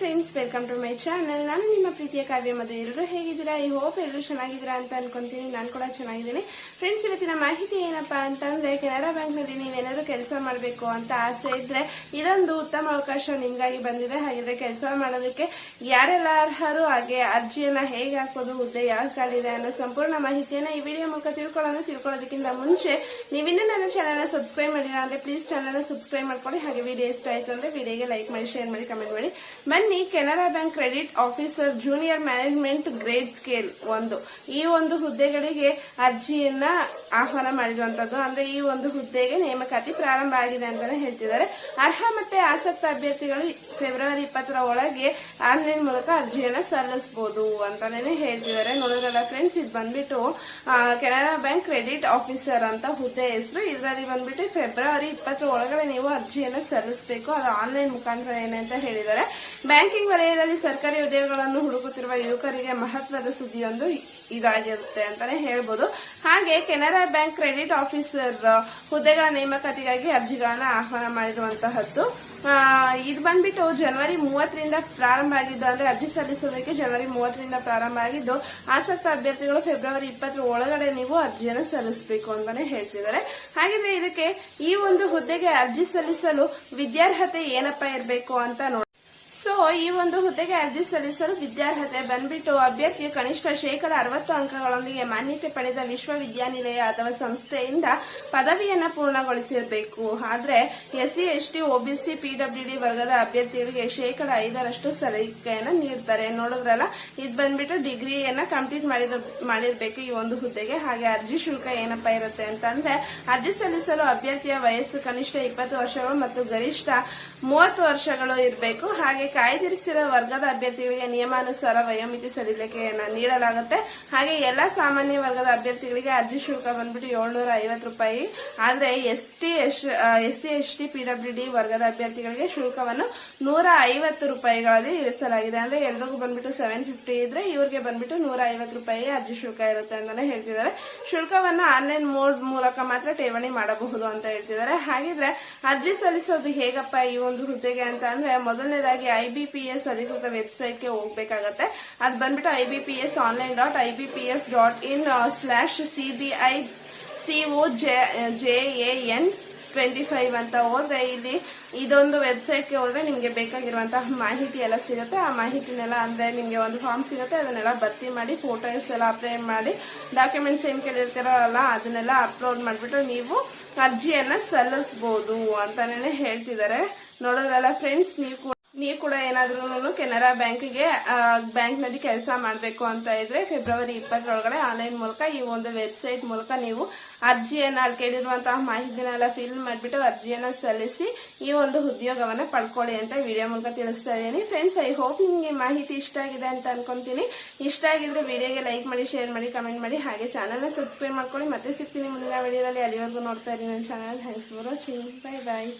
Friends welcome to my channel ನಾನು ನಿಮ್ಮ ಪ್ರೀತಿಯ ಕಾವ್ಯ ಮತ್ತು ಎಲ್ಲರೂ ಹೇಗಿದ್ದೀರಾ? ಈ ಹೋಪ್ ಎಲ್ಲರೂ ಚೆನ್ನಾಗಿದ್ದೀರಾ ಅಂತ ಅನ್ಕೊಂತೀನಿ. ನಾನು ಕೂಡ ಚೆನ್ನಾಗಿದ್ದೀನಿ. ಫ್ರೆಂಡ್ಸ್ ಇವತ್ತಿನ ಮಾಹಿತಿ ಏನಪ್ಪ ಅಂತಂದ್ರೆ ಕೆನರಾ ಬ್ಯಾಂಕ್ನಲ್ಲಿ ನೀವೇನಾದ್ರು ಕೆಲಸ ಮಾಡಬೇಕು ಅಂತ ಆಸೆ ಇದ್ರೆ, ಇದೊಂದು ಉತ್ತಮ ಅವಕಾಶ ನಿಮಗಾಗಿ ಬಂದಿದೆ. ಹಾಗಿದ್ರೆ ಕೆಲಸ ಮಾಡೋದಕ್ಕೆ ಯಾರೆಲ್ಲ ಅರ್ಹರು, ಹಾಗೆ ಅರ್ಜಿಯನ್ನ ಹೇಗೆ ಹಾಕೋದು, ಹುದ್ದೆ ಯಾವ ಕಾಲಿದೆ ಅನ್ನೋ ಸಂಪೂರ್ಣ ಮಾಹಿತಿಯನ್ನ ಈ ವಿಡಿಯೋ ಮೂಲಕ ತಿಳ್ಕೊಳ್ಳೋದು ತಿಳ್ಕೊಳ್ಳೋದಕ್ಕಿಂತ ಮುಂಚೆ, ನೀವಿನ್ನೂ ನನ್ನ ಚಾನಲ್ನ ಸಬ್ಸ್ಕ್ರೈಬ್ ಮಾಡಿಲ್ಲ ಅಂದ್ರೆ ಪ್ಲೀಸ್ ಚಾನಲ್ನ ಸಬ್ಸ್ಕ್ರೈಬ್ ಮಾಡ್ಕೊಳ್ಳಿ. ಹಾಗೆ ವಿಡಿಯೋ ಇಷ್ಟ ಆಯ್ತು ಅಂದ್ರೆ ವಿಡಿಯೋಗೆ ಲೈಕ್ ಮಾಡಿ ಶೇರ್ ಮಾಡಿ ಕಮೆಂಟ್ ಮಾಡಿ. ಬನ್ನಿ. Canara bank credit officer junior management grade scale ಒಂದು. ಈ ಒಂದು ಹುದ್ದೆಗಳಿಗೆ ಅರ್ಜಿಯನ್ನ ಆಹ್ವಾನ ಮಾಡಿರುವಂತದ್ದು. ಅಂದ್ರೆ ಈ ಒಂದು ಹುದ್ದೆಗೆ ನೇಮಕಾತಿ ಪ್ರಾರಂಭ ಆಗಿದೆ ಅಂತಾನೆ ಹೇಳ್ತಿದ್ದಾರೆ. ಅರ್ಹ ಮತ್ತೆ ಆಸಕ್ತ ಅಭ್ಯರ್ಥಿಗಳು ಫೆಬ್ರವರಿ ಇಪ್ಪತ್ತರ ಒಳಗೆ ಆನ್ಲೈನ್ ಮೂಲಕ ಅರ್ಜಿಯನ್ನ ಸಲ್ಲಿಸಬಹುದು ಅಂತಾನೆ ಹೇಳ್ತಿದ್ದಾರೆ. ನೋಡೋದಲ್ಲ ಫ್ರೆಂಡ್ಸ್ ಇದು ಬಂದ್ಬಿಟ್ಟು ಕೆನರಾ ಬ್ಯಾಂಕ್ ಕ್ರೆಡಿಟ್ ಆಫೀಸರ್ ಅಂತ ಹುದ್ದೆ ಹೆಸರು. ಇದರಲ್ಲಿ ಬಂದ್ಬಿಟ್ಟು ಫೆಬ್ರವರಿ ಇಪ್ಪತ್ತರ ಒಳಗಡೆ ನೀವು ಅರ್ಜಿಯನ್ನ ಸಲ್ಲಿಸಬೇಕು. ಅದು ಆನ್ಲೈನ್ ಮುಖಾಂತರ ಏನಂತ ಹೇಳಿದ್ದಾರೆ. ಬ್ಯಾಂಕಿಂಗ್ ವಲಯದಲ್ಲಿ ಸರ್ಕಾರಿ ಉದ್ಯೋಗಗಳನ್ನು ಹುಡುಕುತ್ತಿರುವ ಯುವಕರಿಗೆ ಮಹತ್ವದ ಸುದ್ದಿಯೊಂದು ಇದಾಗಿರುತ್ತೆ ಅಂತಾನೆ ಹೇಳ್ಬೋದು. ಹಾಗೆ ಕೆನರಾ ಬ್ಯಾಂಕ್ ಕ್ರೆಡಿಟ್ ಆಫೀಸರ್ ಹುದ್ದೆಗಳ ನೇಮಕಾತಿಗಾಗಿ ಅರ್ಜಿಗಳನ್ನ ಆಹ್ವಾನ ಮಾಡಿರುವಂತಹದ್ದು. ಇದು ಬಂದ್ಬಿಟ್ಟು ಜನವರಿ ಮೂವತ್ತರಿಂದ ಪ್ರಾರಂಭ ಆಗಿದ್ದು, ಅಂದ್ರೆ ಅರ್ಜಿ ಸಲ್ಲಿಸೋದಕ್ಕೆ ಜನವರಿ ಮೂವತ್ತರಿಂದ ಪ್ರಾರಂಭ ಆಗಿದ್ದು, ಆಸಕ್ತ ಅಭ್ಯರ್ಥಿಗಳು ಫೆಬ್ರವರಿ ಇಪ್ಪತ್ತರ ಒಳಗಡೆ ನೀವು ಅರ್ಜಿಯನ್ನು ಸಲ್ಲಿಸಬೇಕು ಅಂತಾನೆ ಹೇಳ್ತಿದ್ದಾರೆ. ಹಾಗಿದ್ರೆ ಇದಕ್ಕೆ ಈ ಒಂದು ಹುದ್ದೆಗೆ ಅರ್ಜಿ ಸಲ್ಲಿಸಲು ವಿದ್ಯಾರ್ಹತೆ ಏನಪ್ಪಾ ಇರಬೇಕು ಅಂತ ಸೊ, ಈ ಒಂದು ಹುದ್ದೆಗೆ ಅರ್ಜಿ ಸಲ್ಲಿಸಲು ವಿದ್ಯಾರ್ಹತೆ ಬಂದ್ಬಿಟ್ಟು ಅಭ್ಯರ್ಥಿಯು ಕನಿಷ್ಠ ಶೇಕಡ ಅರವತ್ತು ಅಂಕಗಳೊಂದಿಗೆ ಮಾನ್ಯತೆ ಪಡೆದ ವಿಶ್ವವಿದ್ಯಾನಿಲಯ ಅಥವಾ ಸಂಸ್ಥೆಯಿಂದ ಪದವಿಯನ್ನು ಪೂರ್ಣಗೊಳಿಸಿರಬೇಕು. ಆದರೆ S C S T OBC PWD ವರ್ಗದ ಅಭ್ಯರ್ಥಿಗಳಿಗೆ ಶೇಕಡ ಐದರಷ್ಟು ಸಲಿಕೆಯನ್ನು ನೀಡ್ತಾರೆ. ನೋಡಿದ್ರಲ್ಲ, ಇದು ಬಂದ್ಬಿಟ್ಟು ಡಿಗ್ರಿಯನ್ನು ಕಂಪ್ಲೀಟ್ ಮಾಡಿರ ಮಾಡಿರಬೇಕು ಈ ಒಂದು ಹುದ್ದೆಗೆ. ಹಾಗೆ ಅರ್ಜಿ ಶುಲ್ಕ ಏನಪ್ಪ ಇರುತ್ತೆ ಅಂತಂದ್ರೆ, ಅರ್ಜಿ ಸಲ್ಲಿಸಲು ಅಭ್ಯರ್ಥಿಯ ವಯಸ್ಸು ಕನಿಷ್ಠ ಇಪ್ಪತ್ತು ವರ್ಷಗಳು ಮತ್ತು ಗರಿಷ್ಠ ಮೂವತ್ತು ವರ್ಷಗಳು ಇರಬೇಕು. ಹಾಗೆ ಕಾಯ್ದಿರಿಸಿರುವ ವರ್ಗದ ಅಭ್ಯರ್ಥಿಗಳಿಗೆ ನಿಯಮಾನುಸಾರ ವಯೋಮಿತಿ ಸಡಿಲಿಕೆಯನ್ನು ನೀಡಲಾಗುತ್ತೆ. ಹಾಗೆ ಎಲ್ಲಾ ಸಾಮಾನ್ಯ ವರ್ಗದ ಅಭ್ಯರ್ಥಿಗಳಿಗೆ ಅರ್ಜಿ ಶುಲ್ಕ ಬಂದ್ಬಿಟ್ಟು ಏಳ್ನೂರ ಐವತ್ತು ರೂಪಾಯಿ. ಆದ್ರೆ S T S C S T PW D ವರ್ಗದ ಅಭ್ಯರ್ಥಿಗಳಿಗೆ ಶುಲ್ಕವನ್ನು ನೂರ ಐವತ್ತು ರೂಪಾಯಿಗಳಲ್ಲಿ ಇರಿಸಲಾಗಿದೆ. ಅಂದ್ರೆ ಎಲ್ರಿಗೂ ಬಂದ್ಬಿಟ್ಟು ಸೆವೆನ್ ಫಿಫ್ಟಿ ಇದ್ರೆ ಇವ್ರಿಗೆ ಬಂದ್ಬಿಟ್ಟು ನೂರ ಐವತ್ತು ರೂಪಾಯಿ ಅರ್ಜಿ ಶುಲ್ಕ ಇರುತ್ತೆ ಅಂತಾನೆ ಹೇಳ್ತಿದ್ದಾರೆ. ಶುಲ್ಕವನ್ನು ಆನ್ಲೈನ್ ಮೋಡ್ ಮೂಲಕ ಮಾತ್ರ ಠೇವಣಿ ಮಾಡಬಹುದು ಅಂತ ಹೇಳ್ತಿದ್ದಾರೆ. ಹಾಗಿದ್ರೆ ಅರ್ಜಿ ಸಲ್ಲಿಸೋದು ಹೇಗಪ್ಪ ಈ ಒಂದು ಹುದ್ದೆಗೆ ಅಂತ ಅಂದ್ರೆ ಮೊದಲನೇದಾಗಿ ಐ ಬಿ ಪಿ ಎಸ್ ಅಧಿಕೃತ ವೆಬ್ಸೈಟ್ಗೆ ಹೋಗ್ಬೇಕಾಗತ್ತೆ. ಅದು ಬಂದ್ಬಿಟ್ಟು I B P S online dot I B P S dot in slash C B I C O J J A N twenty five ಅಂತ ಹೋದ್ರೆ ಇಲ್ಲಿ ಇದೊಂದು ವೆಬ್ಸೈಟ್ಗೆ ಹೋದ್ರೆ ನಿಮಗೆ ಬೇಕಾಗಿರುವಂತಹ ಮಾಹಿತಿ ಎಲ್ಲ ಸಿಗುತ್ತೆ. ಆ ಮಾಹಿತಿನೆಲ್ಲ ಅಂದ್ರೆ ನಿಮಗೆ ಒಂದು ಫಾರ್ಮ್ ಸಿಗುತ್ತೆ. ಅದನ್ನೆಲ್ಲ ಭರ್ತಿ ಮಾಡಿ ಫೋಟೋಸ್ ಎಲ್ಲ ಅಪ್ಲೈ ಮಾಡಿ ಡಾಕ್ಯುಮೆಂಟ್ಸ್ ಏನ್ ಕೇಳಿರ್ತೀರಲ್ಲ ಅದನ್ನೆಲ್ಲ ಅಪ್ಲೋಡ್ ಮಾಡಿಬಿಟ್ಟು ನೀವು ಅರ್ಜಿಯನ್ನ ಸಲ್ಲಿಸಬಹುದು ಅಂತಾನೆ ಹೇಳ್ತಿದ್ದಾರೆ. ನೋಡೋದ್ರಲ್ಲ ಫ್ರೆಂಡ್ಸ್ ನೀವು ನೀವು ಕೂಡ ಏನಾದ್ರೂ ಕೆನರಾ ಬ್ಯಾಂಕಿಗೆ ಬ್ಯಾಂಕ್ನಲ್ಲಿ ಕೆಲಸ ಮಾಡಬೇಕು ಅಂತ ಇದ್ರೆ ಫೆಬ್ರವರಿ ಇಪ್ಪತ್ತರೊಳಗಡೆ ಆನ್ಲೈನ್ ಮೂಲಕ ಈ ಒಂದು ವೆಬ್ಸೈಟ್ ಮೂಲಕ ನೀವು ಅರ್ಜಿಯನ್ನ ಅಲ್ಲಿ ಕೇಳಿರುವಂತಹ ಮಾಹಿತಿನೆಲ್ಲ ಫಿಲ್ ಮಾಡಿಬಿಟ್ಟು ಅರ್ಜಿಯನ್ನ ಸಲ್ಲಿಸಿ ಈ ಒಂದು ಉದ್ಯೋಗವನ್ನ ಪಡ್ಕೊಳ್ಳಿ ಅಂತ ವಿಡಿಯೋ ಮೂಲಕ ತಿಳಿಸ್ತಾ ಇದ್ದೀನಿ. ಫ್ರೆಂಡ್ಸ್ ಐ ಹೋಪ್ ನಿಮಗೆ ಮಾಹಿತಿ ಇಷ್ಟ ಆಗಿದೆ ಅಂತ ಅನ್ಕೊಂತೀನಿ. ಇಷ್ಟ ಆಗಿದ್ರೆ ವಿಡಿಯೋಗೆ ಲೈಕ್ ಮಾಡಿ, ಶೇರ್ ಮಾಡಿ, ಕಮೆಂಟ್ ಮಾಡಿ, ಹಾಗೆ ಚಾನಲ್ನ ಸಬ್ಸ್ಕ್ರೈಬ್ ಮಾಡ್ಕೊಳ್ಳಿ. ಮತ್ತೆ ಸಿಗ್ತೀನಿ ಮುಂದಿನ ವಿಡಿಯೋದಲ್ಲಿ. ಅಲ್ಲಿವರೆಗೂ ನೋಡ್ತಾ ಇದ್ದೀನಿ ನನ್ನ channel thanks for watching bye bye